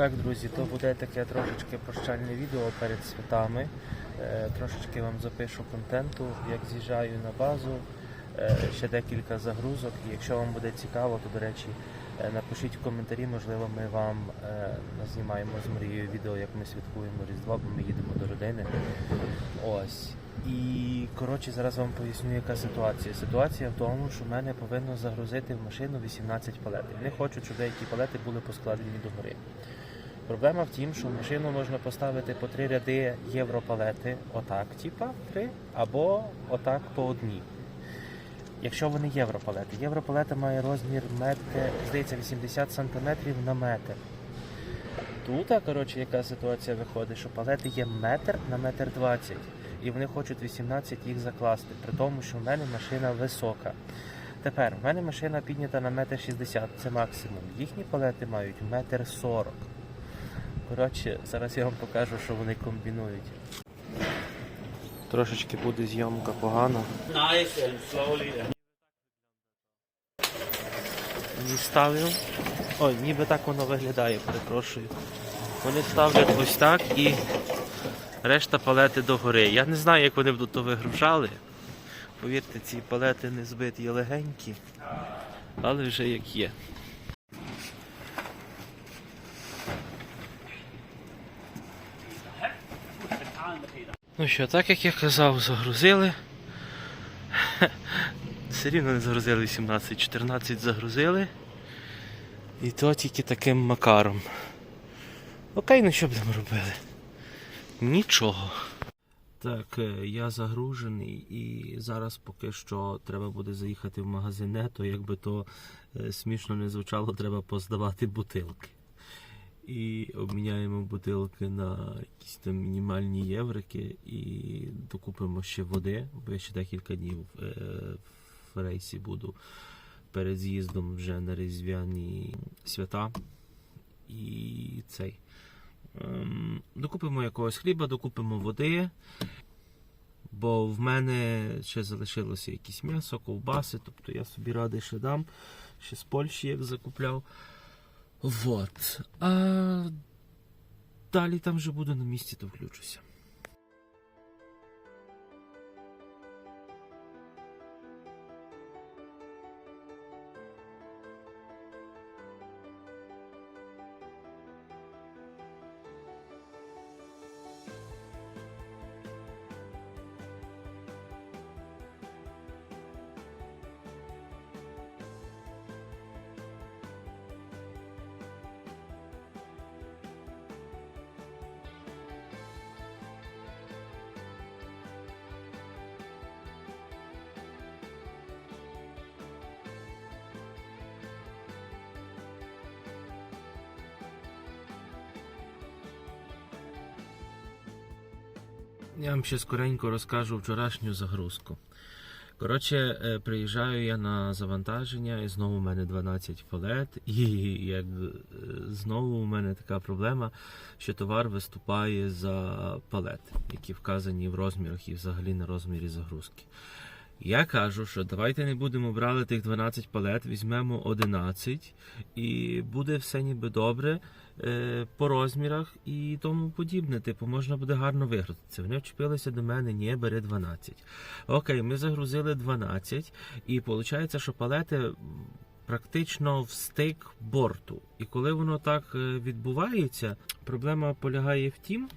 Так, друзі, то буде таке трошечки прощальне відео перед святами. Е, Трошечки вам запишу контенту, як з'їжджаю на базу, е, ще декілька загрузок. Якщо вам буде цікаво, то до речі, е, напишіть в коментарі, можливо, ми вам знімаємо з Марією відео, як ми святкуємо Різдво, бо ми їдемо до родини. Ось. І коротше, зараз вам поясню, яка ситуація. Ситуація в тому, що в мене повинно загрузити в машину 18 палетів. Вони хочуть, щоб деякі палети були поскладені догори. Проблема в тім, що в машину можна поставити по три ряди європалети, отак, типа три, або отак по одній. Якщо вони європалети. Європалета має розмір метр, здається, 80 см на метр. Тут, коротше, яка ситуація виходить, що палети є метр на метр 20, і вони хочуть 18 їх закласти, при тому, що в мене машина висока. Тепер, в мене машина піднята на метр 60, це максимум. Їхні палети мають метр 40. Коротше, зараз я вам покажу, що вони комбінують. Трошечки буде зйомка погана. Nice and slowly. And ставлю. Ой, ніби так воно виглядає, перепрошую. Вони ставлять ось так і решта палети догори. Я не знаю, як вони будуть то вигружали. Повірте, ці палети не збиті легенькі, але вже як є. Ну що, так як я казав, загрузили. Все рівно не загрузили 18, 14 загрузили. І то тільки таким макаром. Окей, ну що будемо робити? Нічого. Так, е, я загружений і зараз поки що треба буде заїхати в магазине, то якби то е, смішно не звучало, треба поздавати бутилки. І обміняємо бутилки на якісь там мінімальні єврики і докупимо ще води, бо я ще декілька днів в рейсі буду перед з'їздом вже на різдвяні свята. І цей. Докупимо якогось хліба, докупимо води. Бо в мене ще залишилося якесь м'ясо, ковбаси, тобто я собі радий ще дам, ще з Польщі як закупляв. Вот. А далі там вже буду на місці, то включуся. Я вам ще скоренько розкажу вчорашню загрузку. Коротше, е, приїжджаю я на завантаження, і знову в мене 12 палет, і як е, знову у мене така проблема, що товар виступає за палет, які вказані в розмірах і взагалі на розмірі загрузки. Я кажу, що давайте не будемо брати тих 12 палет, візьмемо 11 і буде все ніби добре е, по розмірах і тому подібне. Типу, можна буде гарно вигрузитися. Вони вчепилися до мене, ні, бери 12. Окей, ми загрузили 12, і виходить, що палети практично в стик борту. І коли воно так е, відбувається, проблема полягає в тім,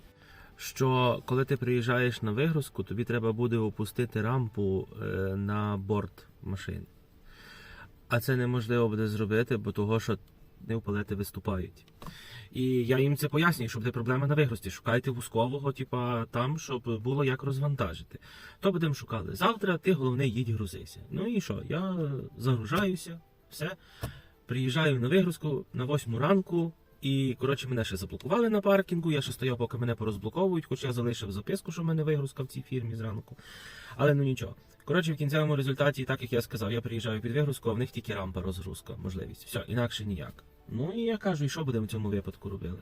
що коли ти приїжджаєш на вигрузку, тобі треба буде опустити рампу е, на борт машини. А це неможливо буде зробити, бо того, що не палети виступають. І я їм це пояснюю, що буде проблема на вигрузці. Шукайте вузкового, типа там, щоб було як розвантажити. То будемо шукали. Завтра ти головне їдь грузися. Ну і що? Я загружаюся, все. Приїжджаю на вигрузку на 8 ранку. І коротше мене ще заблокували на паркінгу. Я ще стояв, поки мене порозблоковують, хоч я залишив записку, що в мене вигрузка в цій фірмі зранку. Але ну нічого. Коротше, в кінцевому результаті, так як я сказав, я приїжджаю під вигрузку, а в них тільки рампа розгрузка, можливість. Все, інакше ніяк. Ну і я кажу, і що будемо в цьому випадку робили?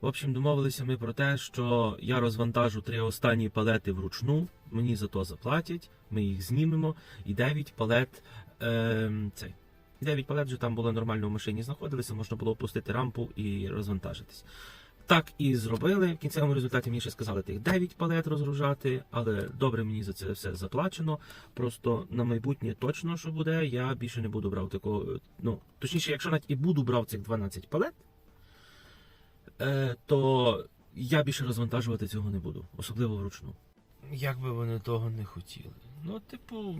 В общем, домовилися ми про те, що я розвантажу три останні палети вручну, мені за то заплатять, ми їх знімемо, і 9 палет ем, цей, 9 палет вже там було нормально в машині знаходилися, можна було опустити рампу і розвантажитись. Так і зробили. В кінцевому результаті мені ще сказали тих 9 палет розгружати, але добре мені за це все заплачено. Просто на майбутнє точно що буде, я більше не буду брав такого. Ну, точніше, якщо навіть і буду брав цих 12 палет, е, то я більше розвантажувати цього не буду, особливо вручну. Як би вони того не хотіли. Ну, типу,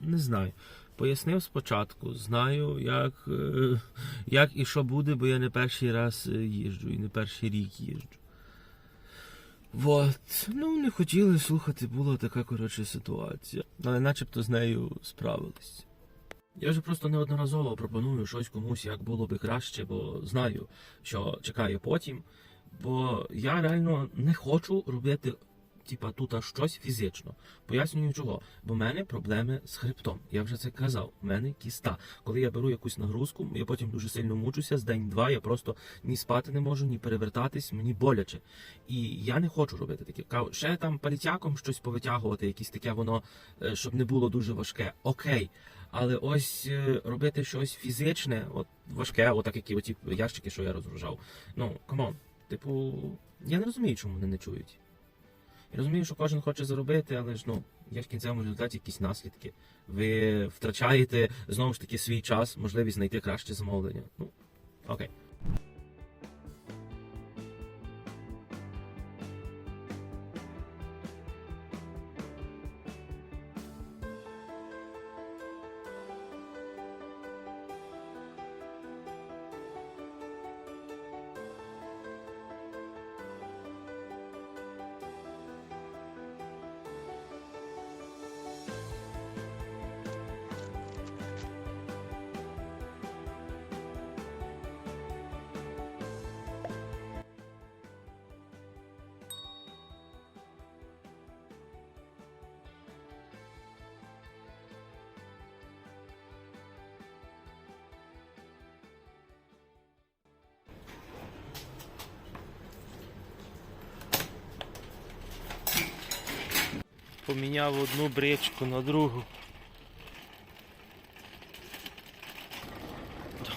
не знаю. Пояснив спочатку, знаю, як, е, як і що буде, бо я не перший раз е, їжджу і не перший рік їжджу. Вот. Ну, не хотіли слухати, була така коротше ситуація. Але начебто з нею справились. Я вже просто неодноразово пропоную щось комусь, як було би краще, бо знаю, що чекає потім. Бо я реально не хочу робити, типа, тут щось фізично. Пояснюю чого. Бо в мене проблеми з хребтом. Я вже це казав. У мене кіста. Коли я беру якусь нагрузку, я потім дуже сильно мучуся. З день-два я просто ні спати не можу, ні перевертатись, мені боляче. І я не хочу робити таке. Ще там палітяком щось повитягувати, якесь таке воно, е, щоб не було дуже важке. Окей. Але ось е, робити щось фізичне, от важке, отак як і оті ящики, що я розгружав. Ну, камон. Типу, я не розумію, чому вони не чують. Я розумію, що кожен хоче заробити, але ж ну, є в кінцевому результаті якісь наслідки. Ви втрачаєте знову ж таки свій час, можливість знайти краще замовлення. Ну, окей. Поміняв одну бричку на другу.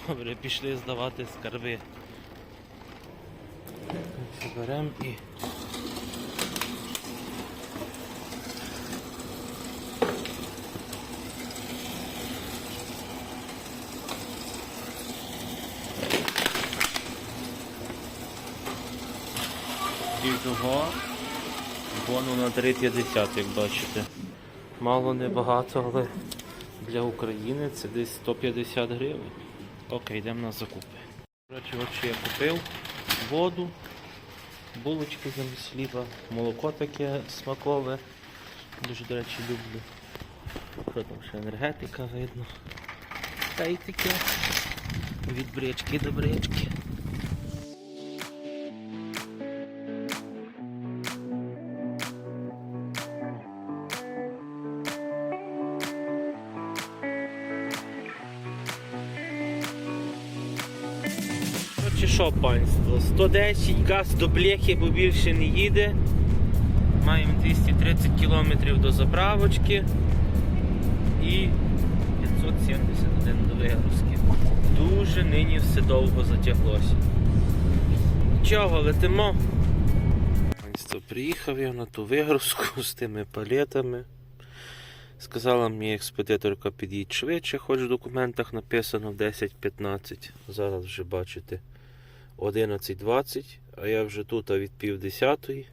Добре, пішли здавати скарби. Беремо і. І того бону на 3,50, як бачите. Мало не багато, але для України це десь 150 гривень. Окей, йдемо на закупи. Коротше, от я купив воду, булочки замість хліба, молоко таке смакове. Дуже, до речі, люблю. Що там ще енергетика видно. Та й таке. Від брички до брички. Що, панство? 110 газ до бляхи, бо більше не їде. Маємо 230 км до заправочки і 571 до вигрузки. Дуже нині все довго затяглося. Нічого, летимо. Панство, приїхав я на ту вигрузку з тими палетами. Сказала мені експедиторка під'їдь швидше, хоч в документах написано в 10.15. Зараз вже бачите 11.20, а я вже тут від пів десятої.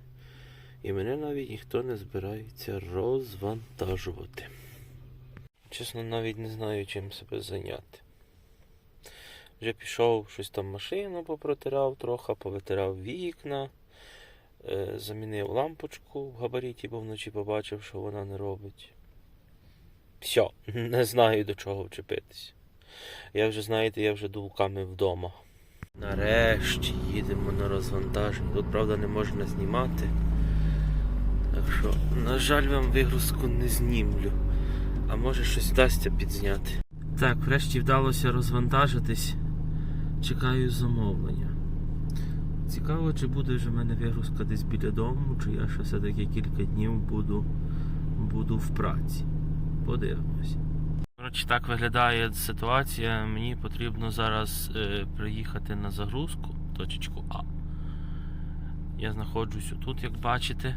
І мене навіть ніхто не збирається розвантажувати. Чесно, навіть не знаю, чим себе зайняти. Вже пішов щось там машину попротирав трохи, повитирав вікна, е, замінив лампочку в габаріті, бо вночі побачив, що вона не робить. Все, не знаю до чого вчепитись. Я вже, знаєте, я вже дулками вдома. Нарешті їдемо на розвантаження. Тут, правда, не можна знімати. Так що, на жаль, вам вигрузку не знімлю. А може щось вдасться підзняти. Так, врешті вдалося розвантажитись. Чекаю замовлення. Цікаво, чи буде вже в мене вигрузка десь біля дому, чи я ще все-таки кілька днів буду, буду в праці. Подивимось. Коротше, так виглядає ситуація. Мені потрібно зараз е, приїхати на загрузку, точечку А. Я знаходжусь тут, як бачите.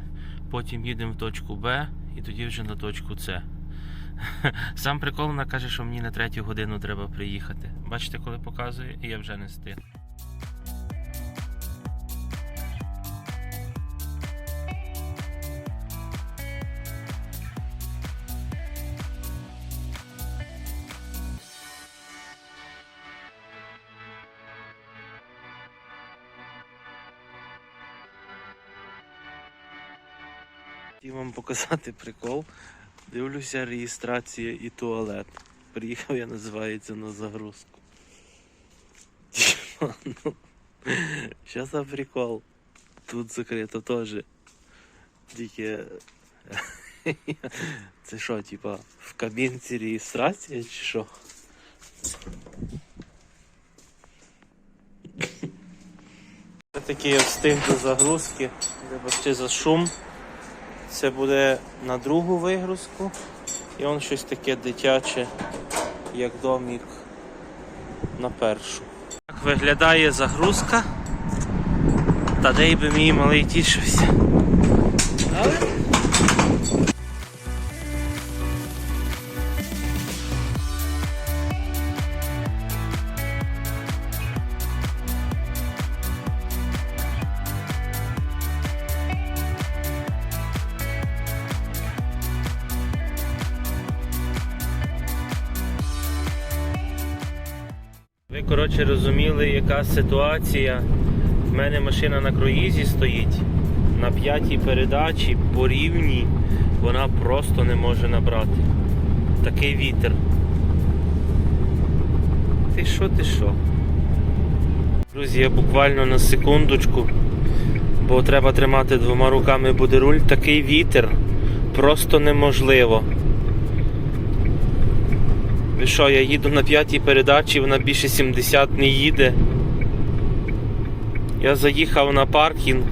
Потім їдемо в точку Б і тоді вже на точку С. Сам прикол вона каже, що мені на третю годину треба приїхати. Бачите, коли показує, і я вже не стиг. Хотів вам показати прикол. Дивлюся, реєстрація і туалет. Приїхав я, називається на загрузку. Ну, Що за прикол? Тут закрито теж. Тільки. Це що, типа, в кабінці реєстрація чи що? Я встиг до загрузки. Вибачте за шум. Це буде на другу вигрузку. І он щось таке дитяче, як домік на першу. Так виглядає загрузка. Та де би мій малий тішився. Але... Ви, розуміли, яка ситуація. В мене машина на круїзі стоїть на п'ятій передачі по рівні вона просто не може набрати. Такий вітер. Ти що, ти що? Друзі, я буквально на секундочку, бо треба тримати двома руками буде руль. Такий вітер просто неможливо. Що, я їду на п'ятій передачі, вона більше 70 не їде. Я заїхав на паркінг.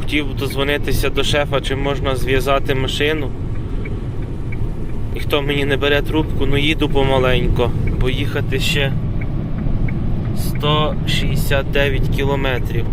Хотів дозвонитися до шефа, чи можна зв'язати машину. Ніхто мені не бере трубку, ну їду помаленько, бо їхати ще 169 кілометрів.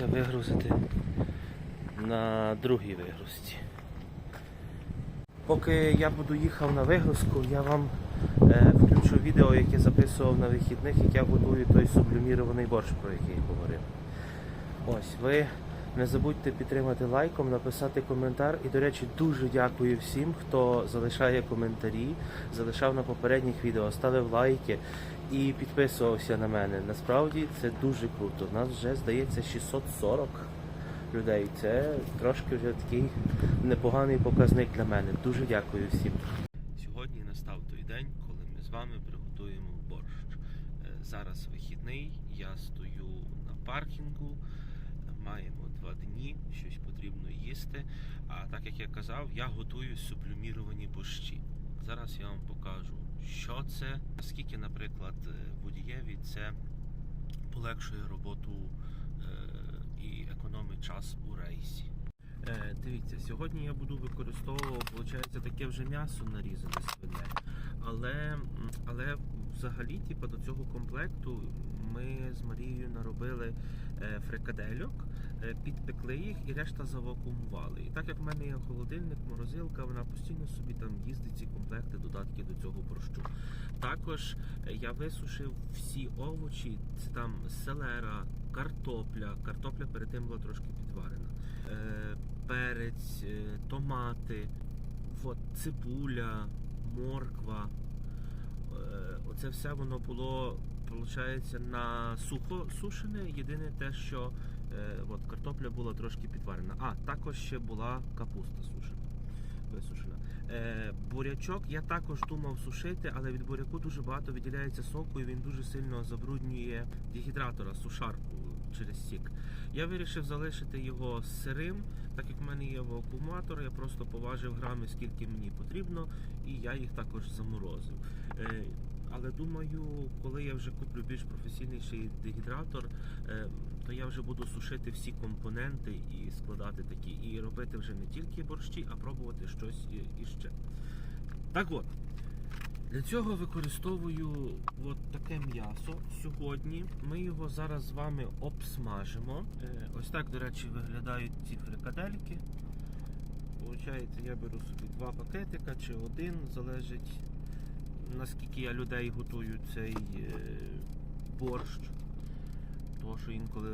Вигрузити на другій вигрузці. Поки я буду їхав на вигрузку, я вам е, включу відео, яке записував на вихідних, як я готую той сублімірований борщ, про який я говорив. Ось, ви не забудьте підтримати лайком, написати коментар. І, до речі, дуже дякую всім, хто залишає коментарі, залишав на попередніх відео, ставив лайки і підписувався на мене. Насправді це дуже круто. Нас вже здається 640 людей. Це трошки вже такий непоганий показник для мене. Дуже дякую всім. Сьогодні настав той день, коли ми з вами приготуємо борщ. Е, Зараз вихідний, я стою на паркінгу, маємо два дні, щось потрібно їсти. А так як я казав, я готую субліміровані борщі. Зараз я вам покажу, що це, наскільки, наприклад, е, водієві це полегшує роботу е, і економить час у рейсі. Е, дивіться, сьогодні я буду використовувати, виходить, таке вже м'ясо нарізане свине, але, але взагалі, типу, до цього комплекту ми з Марією наробили е, фрикадельок, е, підпекли їх і решта завакуумували. І так як в мене є холодильник, морозилка, вона постійно собі там їздить ці комплекти, додатки до цього борщу. Також е, я висушив всі овочі, це там селера, картопля. Картопля перед тим була трошки підварена. Перець, томати, от, цибуля, морква. Е, Оце все воно було, виходить, на сухо сушене. Єдине те, що е, от, картопля була трошки підварена. А, також ще була капуста сушена. Висушена. Е, бурячок я також думав сушити, але від буряку дуже багато виділяється соку і він дуже сильно забруднює дегідратора, сушарку через сік. Я вирішив залишити його сирим, так як в мене є вакууматор, я просто поважив грами, скільки мені потрібно, і я їх також заморозив. Е, але думаю, коли я вже куплю більш професійніший дегідратор, е, то я вже буду сушити всі компоненти і складати такі, і робити вже не тільки борщі, а пробувати щось іще. Так от. Для цього використовую от таке м'ясо сьогодні. Ми його зараз з вами обсмажимо. Е, Ось так, до речі, виглядають ці фрикадельки. Получається, я беру собі два пакетика чи один, залежить наскільки я людей готую цей е, борщ. Тому що інколи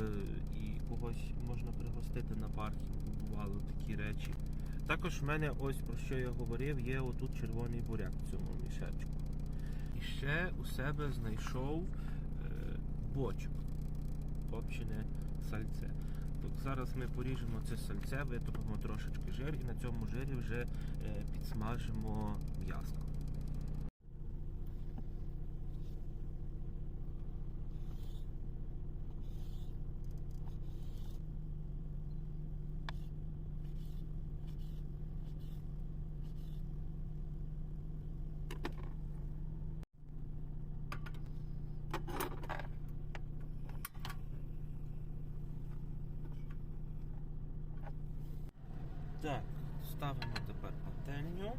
і когось можна пригостити на паркінгу, бувало такі речі. Також в мене ось про що я говорив, є отут червоний буряк в цьому мішечку. І ще у себе знайшов е, бочок, копчене сальце. Так зараз ми поріжемо це сальце, витопимо трошечки жир і на цьому жирі вже е, підсмажимо м'ясо. Так, ставимо тепер пательню.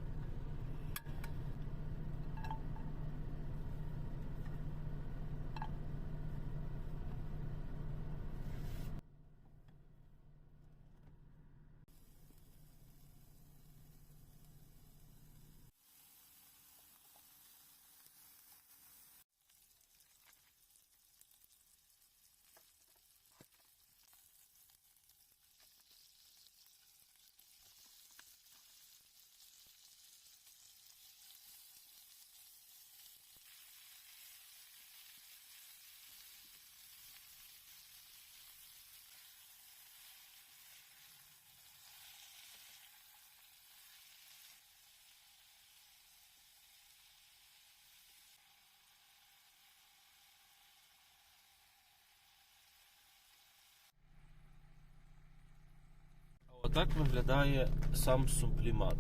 Отак виглядає сам сублімат.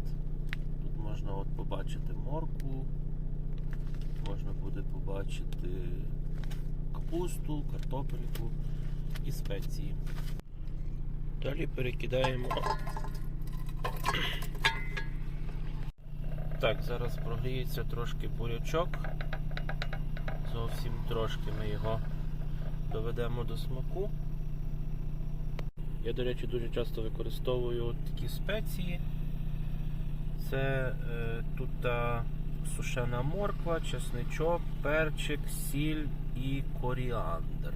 Тут можна от побачити моркву, можна буде побачити капусту, картопельку і спеції. Далі перекидаємо. Так, зараз прогріється трошки бурячок. Зовсім трошки ми його доведемо до смаку. Я, до речі, дуже часто використовую такі спеції. Це е, тут сушена морква, чесничок, перчик, сіль і коріандр.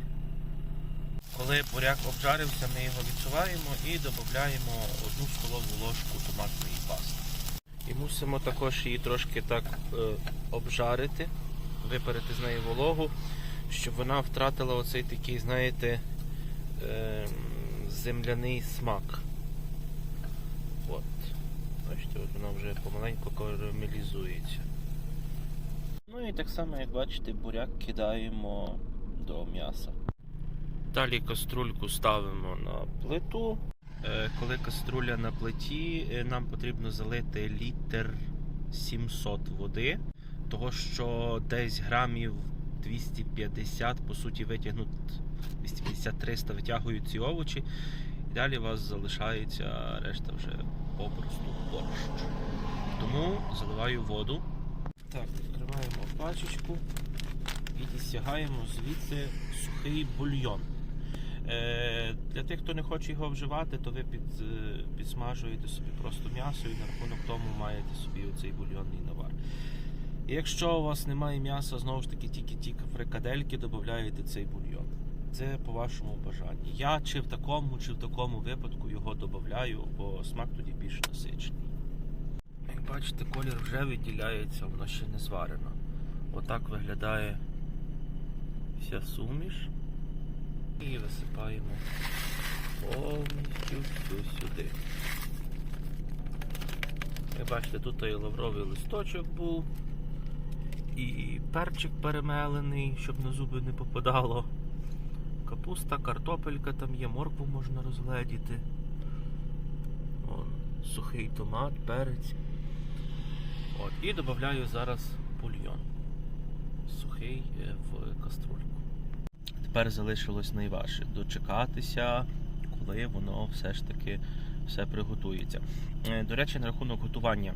Коли буряк обжарився, ми його відсуваємо і додаємо одну столову ложку томатної пасти. І мусимо також її трошки так е, обжарити, випарити з неї вологу, щоб вона втратила оцей такий, знаєте, е, земляний смак. От. Бачите, от вона вже помаленьку карамелізується. Ну і так само, як бачите, буряк кидаємо до м'яса. Далі каструльку ставимо на плиту. Е, Коли каструля на плиті, е, нам потрібно залити літр 700 води, того що десь грамів 250, по суті, витягнуть 250-300 витягують ці овочі. І далі у вас залишається решта вже попросту борщ. Тому заливаю воду. Так, відкриваємо пачечку. і дістягаємо звідси сухий бульйон. Е, для тих, хто не хоче його вживати, то ви під, е, підсмажуєте собі просто м'ясо і на рахунок тому маєте собі оцей бульйонний навар. І Якщо у вас немає м'яса, знову ж таки тільки ті фрикадельки додаєте цей бульйон. Це по вашому бажанні. Я чи в такому, чи в такому випадку його додаю, бо смак тоді більш насичений. Як бачите, колір вже виділяється, воно ще не зварено. Отак виглядає вся суміш. І висипаємо повністю сюди. Як бачите, тут і лавровий листочок був, і перчик перемелений, щоб на зуби не попадало. Капуста, картопелька там є, моркву можна розгледіти. Вон, сухий томат, перець. От, і додаю зараз бульйон. Сухий е, в каструльку. Тепер залишилось найважче дочекатися, коли воно все ж таки все приготується. Е, До речі, на рахунок готування.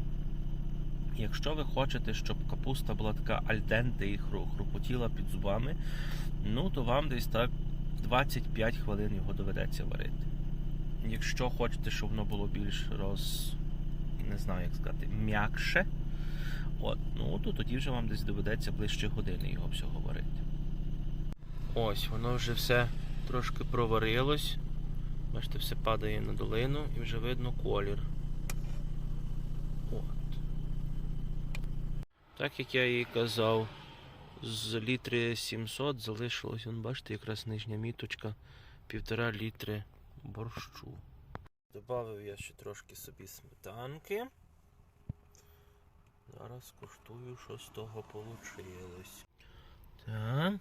Якщо ви хочете, щоб капуста була така альденте і хрупотіла під зубами, ну то вам десь так 25 хвилин його доведеться варити. Якщо хочете, щоб воно було більш роз. не знаю, як сказати, м'якше, от, ну то тоді вже вам десь доведеться ближче години його всього варити. Ось, воно вже все трошки проварилось. Бачите, все падає на долину і вже видно колір. От. Так як я і казав, з літри 700 залишилось, вон, бачите, якраз нижня міточка, півтора літри борщу. Добавив я ще трошки собі сметанки. Зараз куштую, що з того вийшло. Так.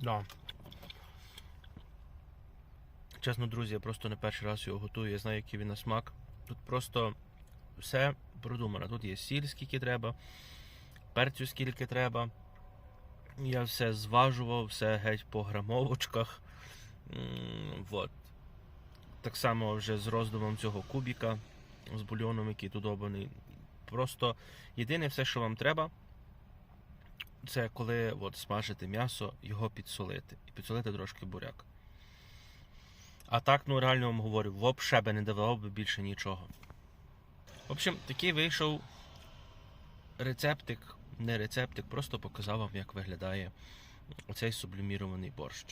Да. Чесно, друзі, я просто не перший раз його готую, я знаю, який він на смак. Тут просто все продумано. Тут є сіль, скільки треба, перцю скільки треба. Я все зважував, все геть по грамовочках. Вот. Так само вже з роздумом цього кубіка, з бульйоном, який тут добаний. Просто єдине все, що вам треба, це коли от, смажити м'ясо, його підсолити. І підсолити трошки буряк. А так, ну реально вам говорю, взагалі би не давав би більше нічого. В общем, такий вийшов рецептик, не рецептик, просто показав вам, як виглядає оцей сублімірований борщ.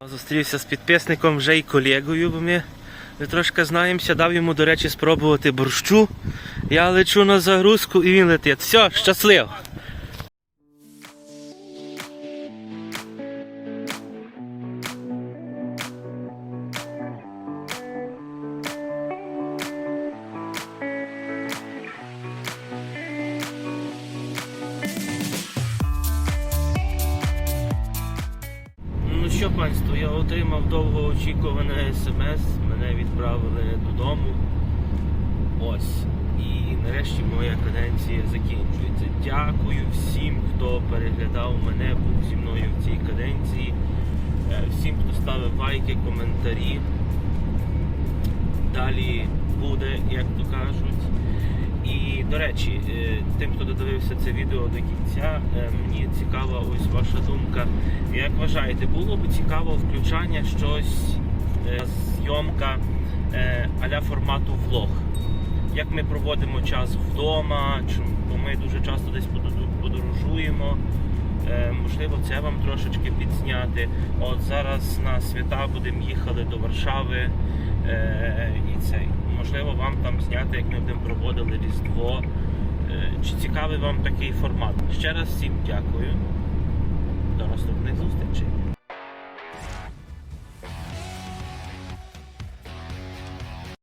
Зустрівся з підписником вже й колегою, бо ми трошки знаємося, дав йому, до речі, спробувати борщу. Я лечу на загрузку і він летить. Все, щасливо! Далі буде, як то кажуть. І, до речі, е, тим, хто додивився це відео до кінця, е, мені цікава ось ваша думка. Як вважаєте, було б цікаво включання щось, е, зйомка а-ля формату влог? Як ми проводимо час вдома, бо ми дуже часто десь подорожуємо. Е, Можливо, це вам трошечки підзняти. От зараз на свята будемо їхали до Варшави. Е, і це Можливо, вам там зняти, як ми будемо проводили Різдво. Е, Чи цікавий вам такий формат? Ще раз всім дякую. До наступних зустрічей.